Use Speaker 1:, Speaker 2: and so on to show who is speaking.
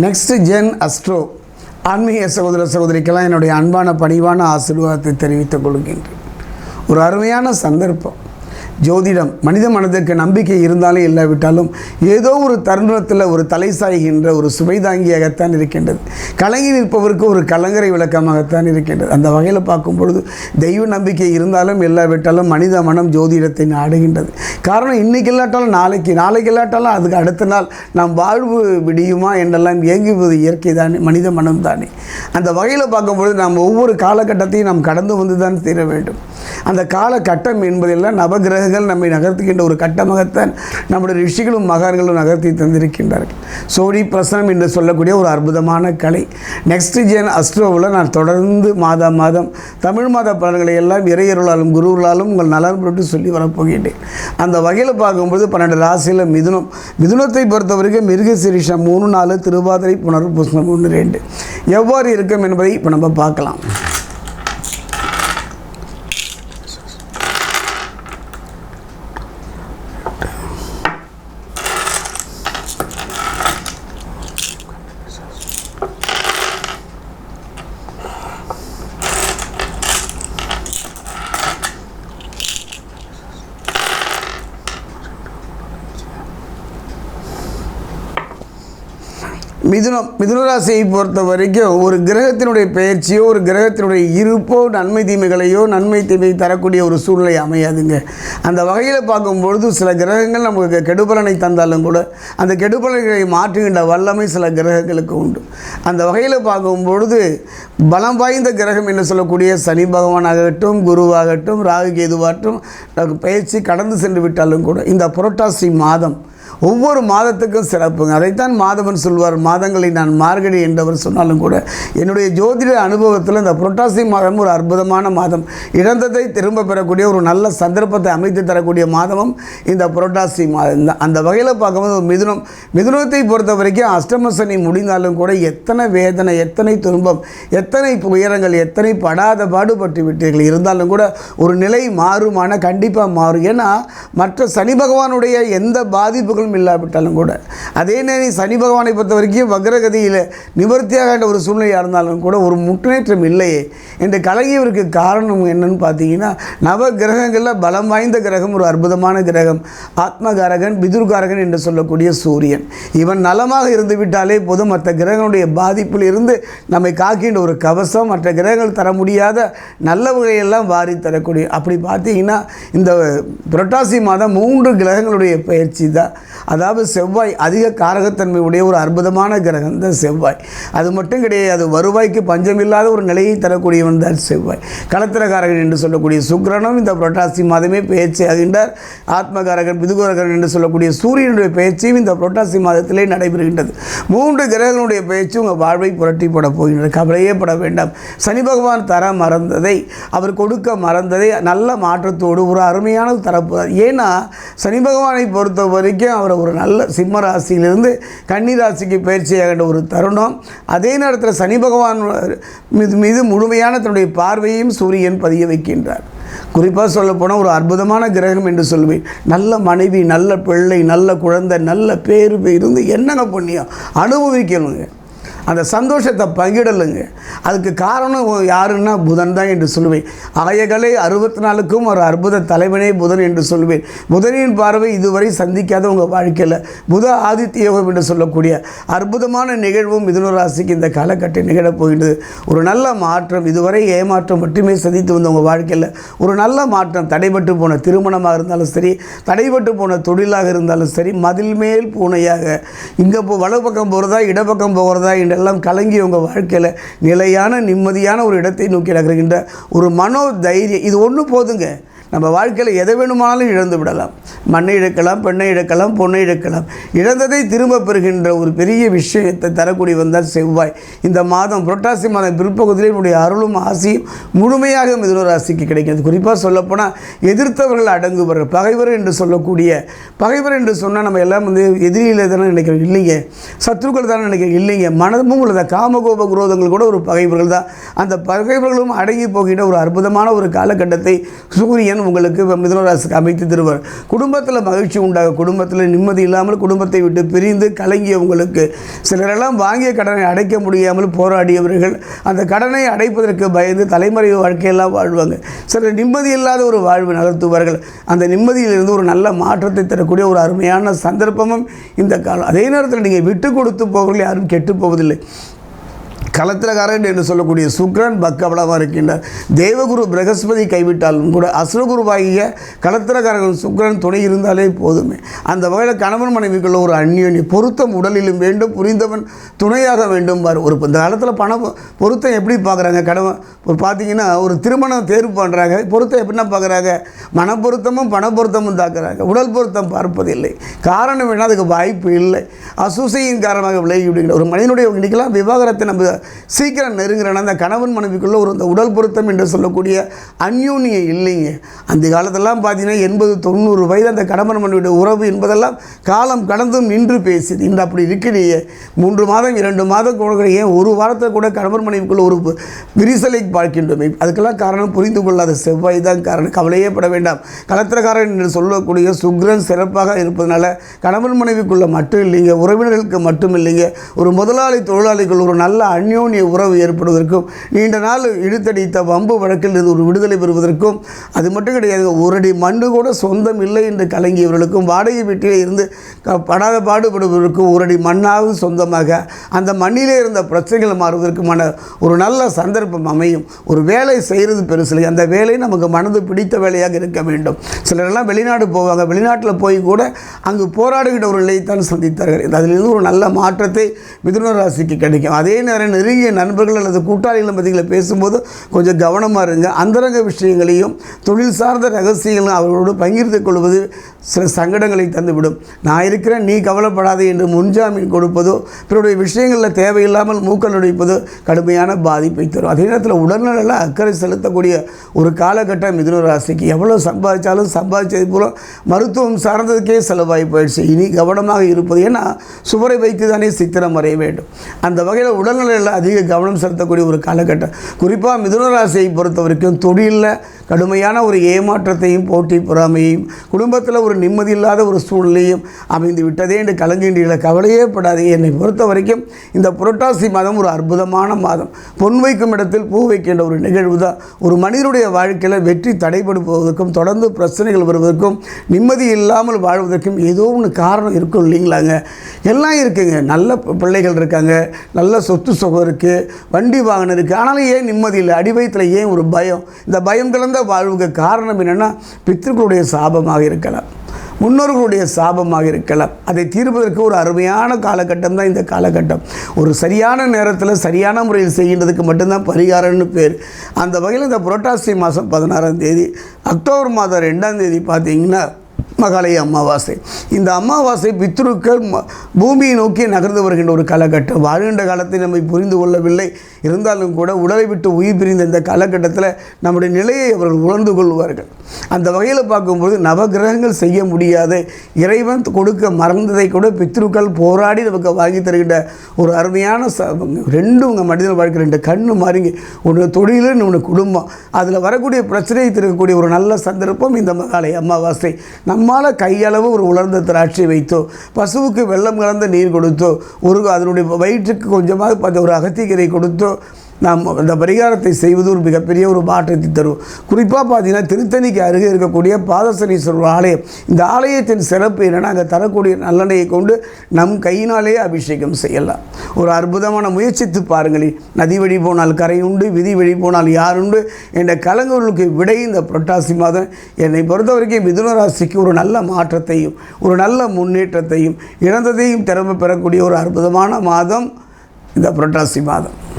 Speaker 1: Next gen astro ஆன்மீக சகோதர சகோதரிக்கெல்லாம் என்னுடைய அன்பான பணிவான ஆசீர்வாதத்தை தெரிவித்துக் கொள்கின்றேன். ஒரு அருமையான சந்தர்ப்பம். ஜோதிடம் மனித மனதிற்கு நம்பிக்கை இருந்தாலும் இல்லாவிட்டாலும் ஏதோ ஒரு தருணத்தில் ஒரு தலை சாய்கின்ற ஒரு சுமைதாங்கியாகத்தான் இருக்கின்றது. கலங்கி நிற்பவருக்கு ஒரு கலங்கரை விளக்கமாகத்தான் இருக்கின்றது. அந்த வகையில் பார்க்கும் பொழுது தெய்வ நம்பிக்கை இருந்தாலும் இல்லாவிட்டாலும் மனித மனம் ஜோதிடத்தை நாடுகின்றது. காரணம் இன்னைக்கு இல்லாட்டாலும் நாளைக்கு நாளைக்கு இல்லாட்டாலும் அதுக்கு அடுத்த நாள் நாம் வாழ்வு விடியுமா என்றெல்லாம் இயங்குவது இயற்கை தானே மனித மனம் தானே. அந்த வகையில் பார்க்கும்பொழுது நாம் ஒவ்வொரு காலகட்டத்தையும் நாம் கடந்து வந்து தான் தீர வேண்டும். அந்த காலகட்டம் என்பதெல்லாம் நவகிரகங்கள் நம்மை நகர்த்துகின்ற ஒரு கட்டமாகத்தான் நம்முடைய ரிஷிகளும் மகான்களும் நகர்த்தி தந்திருக்கின்றார்கள். சோடி பிரசனம் என்று சொல்லக்கூடிய ஒரு அற்புதமான கலை. நெக்ஸ்ட் ஜென் அஸ்ட்ரோவில் நான் தொடர்ந்து மாதம் மாதம் தமிழ் மாத பலன்களை எல்லாம் இறையருளாலும் குருவர்களாலும் உங்கள் நலன் பொருட்டு சொல்லி வரப்போகின்றேன். அந்த வகையில் பார்க்கும்போது பன்னெண்டு ராசியில் மிதுனம். மிதுனத்தை பொறுத்த வரைக்கும் மூணு நாலு திருவாதிரை புனர் புஷ்ணம் ஒன்று ரெண்டு. எவ்வாறு இருக்கும் என்பதை இப்போ நம்ம பார்க்கலாம். மிதுனம் மிதுனராசியை பொறுத்த வரைக்கும் ஒரு கிரகத்தினுடைய பயிற்சியோ ஒரு கிரகத்தினுடைய இருப்போ நன்மை தீமைகளையோ நன்மை தீமை தரக்கூடிய ஒரு சூழ்நிலை அமையாதுங்க. அந்த வகையில் பார்க்கும்பொழுது சில கிரகங்கள் நமக்கு கெடுபலனை தந்தாலும் கூட அந்த கெடுபலன்களை மாற்றுகின்ற வல்லமை சில கிரகங்களுக்கு உண்டு. அந்த வகையில் பார்க்கும்பொழுது பலம் வாய்ந்த கிரகம் என்று சொல்லக்கூடிய சனி பகவானாகட்டும் குருவாகட்டும் ராகு கேதுவாகட்டும் பயிற்சி கடந்து சென்று விட்டாலும் கூட இந்த புரட்டாசி மாதம் ஒவ்வொரு மாதத்துக்கும் சிறப்புங்க. அதைத்தான் மாதவன் சொல்வார் மாதங்களை நான் மார்கழி என்றவர் சொன்னாலும் கூட என்னுடைய ஜோதிட அனுபவத்தில் இந்த புரட்டாசி மாதம் ஒரு அற்புதமான மாதம். இழந்ததை திரும்ப பெறக்கூடிய ஒரு நல்ல சந்தர்ப்பத்தை அமைத்து தரக்கூடிய மாதமும் இந்த புரட்டாசி மாதம் தான். அந்த வகையில் பார்க்கும்போது மிதுனம் மிதுனத்தை பொறுத்த வரைக்கும் அஷ்டம சனி முடிந்தாலும் கூட எத்தனை வேதனை எத்தனை துன்பம் எத்தனை உயரங்கள் எத்தனை படாத பாடுபட்டு விட்டீர்கள் இருந்தாலும் கூட ஒரு நிலை மாறுமான கண்டிப்பாக மாறும். ஏன்னா மற்ற சனி பகவானுடைய எந்த பாதிப்புகளும் இல்லாவிட்டாலும் கூட. அதே நேரம் சனி பகவானை பொறுத்த வரைக்கும் வக்ரகதியில் நிவர்த்தியாக ஒரு சூழ்நிலையாக இருந்தாலும் கூட ஒரு முன்னேற்றம் இல்லையே. என்று கலங்கியவருக்கு காரணம் என்னன்னு பார்த்தீங்கன்னா நவ கிரகங்களில் பலம் வாய்ந்த கிரகம் ஒரு அற்புதமான கிரகம் ஆத்மகாரகன் பிதுர்காரகன் என்று சொல்லக்கூடிய சூரியன். இவன் நலமாக இருந்து விட்டாலே போதும் மற்ற கிரகங்களுடைய பாதிப்பில் இருந்து நம்மை காக்கின்ற ஒரு கவசம் மற்ற கிரகங்கள் தர முடியாத நல்ல வகையெல்லாம் வாரி தரக்கூடிய அப்படி பார்த்தீங்கன்னா இந்த புரட்டாசி மாதம் மூன்று கிரகங்களுடைய பயிற்சி தான். அதாவது செவ்வாய் அதிக காரகத்தன்மை உடைய ஒரு அற்புதமான கிரகம் தான் செவ்வாய். அது மட்டும் கிடையாது வருவாய்க்கு பஞ்சமில்லாத ஒரு நிலையை தரக்கூடியவன் தான் செவ்வாய். களத்திரகாரகன் என்று சொல்லக்கூடிய சுக்கிரனும் இந்த புரட்டாசி மாதமே பயிற்சி ஆகின்றார் ஆத்மகாரகன் பிதுகாரகன் என்று சொல்லக்கூடிய சூரியனுடைய பயிற்சியும் இந்த புரட்டாசி மாதத்திலே நடைபெறுகின்றது. மூன்று கிரகங்களுடைய பயிற்சி உங்கள் வாழ்வை புரட்டி போட போகின்றது கவலையே பட வேண்டாம். சனி பகவான் தர மறந்ததை அவர் கொடுக்க மறந்ததை நல்ல மாற்றத்தோடு ஒரு அருமையான தரப்பு. ஏன்னா சனி பகவானை பொறுத்த வரைக்கும் அவரை ஒரு நல்ல சிம்ம ராசியிலிருந்து கன்னி ராசிக்கு பயிற்சியாகின்ற ஒரு தருணம். அதே நேரத்தில் சனி பகவான் மீது மீது முழுமையான தன்னுடைய பார்வையும் சூரியன் பதிய வைக்கின்றார். குறிப்பாக சொல்லப்போனால் ஒரு அற்புதமான கிரகம் என்று சொல்வேன். நல்ல மனைவி நல்ல பிள்ளை நல்ல குழந்தை நல்ல பேர் இருந்து என்னங்க புண்ணியம்? அனுபவிக்கணுங்க. அந்த சந்தோஷத்தை பங்கிடலுங்க. அதுக்கு காரணம் யாருன்னா புதன் தான் என்று சொல்லுவேன். ஆயகலை அறுபத்தி நாலுக்கும் ஒரு அற்புத தலைவனே புதன் என்று சொல்வேன் புதனின் பார்வை இதுவரை சந்திக்காத உங்கள் வாழ்க்கையில் புத ஆதித்ய யோகம் என்று சொல்லக்கூடிய அற்புதமான நிகழ்வும் மிதுன ராசிக்கு இந்த காலகட்டம் நிகழப் போகின்றது. ஒரு நல்ல மாற்றம் இதுவரை ஏமாற்றம் மட்டுமே சந்தித்து வந்த உங்கள் வாழ்க்கையில் ஒரு நல்ல மாற்றம் தடைபட்டு போன திருமணமாக இருந்தாலும் சரி தடைபட்டு போன தொழிலாக இருந்தாலும் சரி மதில் மேல் பூனையாக இங்கே போ வலது பக்கம் போகிறதா இடப்பக்கம் போகிறதா என்று என்றெல்லாம் கலங்கி உங்கள் வாழ்க்கையில் நிலையான நிம்மதியான ஒரு இடத்தை நோக்கி நகர்கின்ற ஒரு மனோ தைரியம் இது ஒன்று போதுங்க. நம்ம வாழ்க்கையில் எதை வேணுமானாலும் இழந்து விடலாம். மண்ணை இழக்கலாம் பெண்ணை இழக்கலாம் பொண்ணை இழக்கலாம். இழந்ததை திரும்ப பெறுகின்ற ஒரு பெரிய விஷயத்தை தரக்கூடிய வந்தால் செவ்வாய். இந்த மாதம் புரட்டாசி மாதம் பிற்பகுதியில் என்னுடைய அருளும் ஆசையும் முழுமையாக மிதுன ராசிக்கு கிடைக்கிறது. குறிப்பாக சொல்லப்போனால் எதிர்த்தவர்கள் அடங்குவார்கள் பகைவர் என்று சொல்லக்கூடிய பகைவர் என்று சொன்னால் நம்ம எல்லாம் வந்து எதிரியில் தானே நினைக்கிறோம். இல்லைங்க. சத்ருக்கள் தானே நினைக்கிறோம். இல்லைங்க. மனமும் உள்ளத காமகோப குரோதங்கள் கூட ஒரு பகைவர்கள் தான். அந்த பகைவர்களும் அடங்கி போகின்ற ஒரு அற்புதமான ஒரு காலகட்டத்தை சூரியன் சந்திரன் உங்களுக்கு மிதுன ராசிக்கு அமைத்து தருவார். குடும்பத்தில் மகிழ்ச்சி உண்டாகும். குடும்பத்தில் நிம்மதி இல்லாமல் குடும்பத்தை விட்டு பிரிந்து கலங்கிய உங்களுக்கு சிலரெல்லாம் வாங்கிய கடனை அடைக்க முடியாமல் போராடியவர்கள் அந்த கடனை அடைப்பதற்கு பயந்து தலைமுறை வாழ்க்கையெல்லாம் வாழ்வாங்க. சிலர் நிம்மதி இல்லாத ஒரு வாழ்வு நடத்துவார்கள் அந்த நிம்மதியிலிருந்து ஒரு நல்ல மாற்றத்தை தரக்கூடிய ஒரு அருமையான சந்தர்ப்பமும் இந்த காலம் அதே நேரத்தில் நீங்கள் விட்டு கொடுத்து போவர்கள் யாரும் கெட்டு போவதில்லை. களத்திரகாரன் என்று சொல்லக்கூடிய சுக்ரன் பக்கபலமாக இருக்கின்றார் தேவகுரு பிரகஸ்பதி கைவிட்டாலும் கூட அசுரகுருவாகிய களத்திரகாரர்கள் சுக்ரன் துணை இருந்தாலே போதுமே. அந்த வகையில் கணவன் மனைவிக்குள்ள ஒரு அந்யோன்ய பொருத்தம் உடலிலும் வேண்டும் புரிந்தவன் துணையாக வேண்டும் பார் ஒரு இந்த காலத்தில் பணம் பொருத்தம் எப்படி பார்க்குறாங்க கணவன் ஒரு பார்த்தீங்கன்னா ஒரு திருமணம் தேர்வு பண்ணுறாங்க பொருத்தம் எப்படின்னா பார்க்குறாங்க மன பொருத்தமும் பண பொருத்தமும் தாக்குறாங்க. உடல் பொருத்தம் பார்ப்பதில்லை. காரணம் என்ன அதுக்கு வாய்ப்பு இல்லை. அசூசையின் காரணமாக விலகி விடுகிற ஒரு மனிதனுடைய இன்றைக்கெல்லாம் விவாகரத்தை நம்ம சீக்கிரம் நெருங்குறேன்னா அந்த கணவன் மனைவிக்குள்ளே ஒரு இந்த உடல் பொருத்தம் என்று சொல்லக்கூடிய அந்யூன்யம் இல்லைங்க. அந்த காலத்தெல்லாம் பார்த்தீங்கன்னா எண்பது தொண்ணூறு வயது அந்த கணவன் மனைவியுடைய உறவு என்பதெல்லாம் காலம் கடந்தும் நின்று பேசுது. இன்று அப்படி இருக்கிறீங்க மூன்று மாதம் இரண்டு மாதம் ஏன் ஒரு வாரத்தில் கூட கணவன் மனைவிக்குள்ள ஒரு விரிசலை பார்க்கின்றோமே. அதுக்கெல்லாம் காரணம் புரிந்து கொள்ளாத செவ்வாய் தான் காரணம். கவலையே பட வேண்டாம். கலத்திரக்காரன் என்று சொல்லக்கூடிய சுக்ரன் சிறப்பாக இருப்பதனால கணவன் மனைவிக்குள்ளே மட்டும் இல்லைங்க. உறவினர்களுக்கு மட்டும் இல்லைங்க. ஒரு முதலாளி தொழிலாளிகள் ஒரு நல்ல அந்யோன்ய உறவு ஏற்படுவதற்கும் நீண்ட நாள் இழுத்தடித்த வம்பு வழக்கில் இருந்து ஒரு விடுதலை பெறுவதற்கும் அது மட்டும் கிடையாது ஒரு அடி மண்ணு கூட சொந்தம் இல்லை என்று கலங்கியவர்களுக்கும் வாடகை வீட்டிலே இருந்து க- படாத பாடுபடுவதற்கும் ஒரு அடி மண்ணாவது சொந்தமாக அந்த மண்ணிலே இருந்த பிரச்சனைகள் மாறுவதற்குமான ஒரு நல்ல சந்தர்ப்பம் அமையும். ஒரு வேலை செய்கிறது பெருசில்லை அந்த வேலை நமக்கு மனது பிடித்த வேலையாக இருக்க வேண்டும். சிலரெல்லாம் வெளிநாடு போவாங்க வெளிநாட்டில் போய் கூட அங்கு போராடுகிற ஒரு நிலையைத்தான் சந்தித்தார்கள். அதிலிருந்து ஒரு நல்ல மாற்றத்தை மிதுன ராசிக்கு கிடைக்கும். அதே நேரம் நெருங்கிய நண்பர்கள் அல்லது கூட்டாளிகள் பற்றிகளை பேசும்போது கொஞ்சம் கவனமாக இருங்க. அந்தரங்க விஷயங்களையும் தொழில் சார்ந்த ரகசியங்களும் அவர்களோடு பகிர்ந்து கொள்வது சில சங்கடங்களை தந்துவிடும். நான் இருக்கிறேன் நீ கவலைப்படாதே என்று முன்ஜாமீன் கொடுப்பதோ பிறருடைய விஷயங்களில் தேவையில்லாமல் மூக்கள் நுழைப்பதோ கடுமையான பாதிப்பை தரும். அதே நேரத்தில் உடல்நல அக்கறை செலுத்தக்கூடிய ஒரு காலகட்டம் மிதுன ராசிக்கு எவ்வளோ சம்பாதிச்சாலும் சம்பாதிச்சது போல மருத்துவம் சார்ந்ததுக்கே செலவாகி போயிடுச்சு. இனி கவனமாக இருப்பது. ஏன்னா சுவரை வைத்து தானே சித்திரம் வரைய வேண்டும். அந்த வகையில் உடல்நிலையில் அதிக கவனம் செலுத்தக்கூடிய ஒரு காலகட்டம். குறிப்பாக மிதுன ராசியை பொறுத்த வரைக்கும் தொழிலில் கடுமையான ஒரு ஏமாற்றத்தையும் போட்டி பொறாமையையும் குடும்பத்தில் ஒரு நிம்மதி இல்லாத ஒரு சூழ்நிலையும் அமைந்து விட்டதே என்று கலங்கின்றீங்கள கவலையே படாது என்னை பொறுத்த வரைக்கும் இந்த புரட்டாசி மாதம் ஒரு அற்புதமான மாதம். பொன் வைக்கும் இடத்தில் பூ வைக்கின்ற ஒரு நிகழ்வு தான் ஒரு மனிதனுடைய வாழ்க்கையில் வெற்றி தடைபடுவதற்கும் தொடர்ந்து பிரச்சனைகள் வருவதற்கும் நிம்மதி இல்லாமல் வாழ்வதற்கும் ஏதோ ஒன்று காரணம் இருக்கும் இல்லைங்களாங்க. எல்லாம் இருக்குங்க. நல்ல பிள்ளைகள் இருக்காங்க. நல்ல சொத்து சுகம் இருக்குது வண்டி வாகனம் இருக்குது ஆனாலும் ஏன் நிம்மதி இல்லை? அடிவயத்தில் ஏன் ஒரு பயம்? இந்த பயம் கலந்த வாழ்வுக்கு காரணம் என்னென்னா பித்திருக்களுடைய சாபமாக இருக்கலாம் முன்னோர்களுடைய சாபமாக இருக்கலாம். அதை தீர்ப்பதற்கு ஒரு அருமையான காலகட்டம் தான் இந்த காலகட்டம். ஒரு சரியான நேரத்தில் சரியான முறையில் செய்கின்றதுக்கு மட்டும்தான் பரிகாரம்னு பேர். அந்த வகையில் இந்த புரட்டாசி மாதம் பதினாறாம் தேதி அக்டோபர் மாதம் ரெண்டாம் தேதி பார்த்தீங்கன்னா மகாலய அமாவாசை. இந்த அமாவாசை பித்ருக்கள் ம- பூமியை நோக்கி நகர்ந்து வருகின்ற ஒரு காலகட்டம். வாழ்கின்ற காலத்தை நம்மை புரிந்து கொள்ளவில்லை. இருந்தாலும் கூட உடலை விட்டு உயிர் பிரிந்த இந்த காலகட்டத்தில் நம்முடைய நிலையை அவர்கள் உணர்ந்து கொள்வார்கள். அந்த வகையில் பார்க்கும்போது நவகிரகங்கள் செய்ய முடியாது இறைவன் கொடுக்க மறந்ததை கூட பித்ருக்கள் போராடி நமக்கு வாங்கி தருகின்ற ஒரு அருமையான ரெண்டு உங்கள் மனிதன் வாழ்க்கை ரெண்டு கண்ணு மாறிங்க. ஒன்று தொழில் ஒன்று குடும்பம். அதில் வரக்கூடிய பிரச்சனையை தீர்க்கக்கூடிய ஒரு நல்ல சந்தர்ப்பம் இந்த மகாலய அமாவாசை. நம்மால் கையளவு ஒரு உலர்ந்த திராட்சை வைத்தோ பசுவுக்கு வெள்ளம் கலந்த நீர் கொடுத்தோ ஒரு அதனுடைய வயிற்றுக்கு கொஞ்சமாக பார்த்த ஒரு அகத்திக்கீரை கொடுத்தோ நாம் அந்த பரிகாரத்தை செய்வது ஒரு மிகப்பெரிய ஒரு மாற்றத்தை தரும். குறிப்பாக பார்த்தீங்கன்னா திருத்தணிக்கு அருகே இருக்கக்கூடிய பாதசனீஸ்வரர் ஆலயம். இந்த ஆலயத்தின் சிறப்பு என்னென்னா அங்கே தரக்கூடிய நல்லெண்ணையை கொண்டு நம் கையினாலே அபிஷேகம் செய்யலாம். ஒரு அற்புதமான முயற்சித்து பாருங்களேன் நதி வழி போனால் கரை உண்டு விதி வழி போனால் யார் உண்டு என்ற கலங்குகளுக்கு விடை இந்த புரட்டாசி மாதம். என்னை பொறுத்த வரைக்கும் மிதுன ராசிக்கு ஒரு நல்ல மாற்றத்தையும் ஒரு நல்ல முன்னேற்றத்தையும் இழந்ததையும் திறமை பெறக்கூடிய ஒரு அற்புதமான மாதம் இந்த புரட்டாசி மாதம்.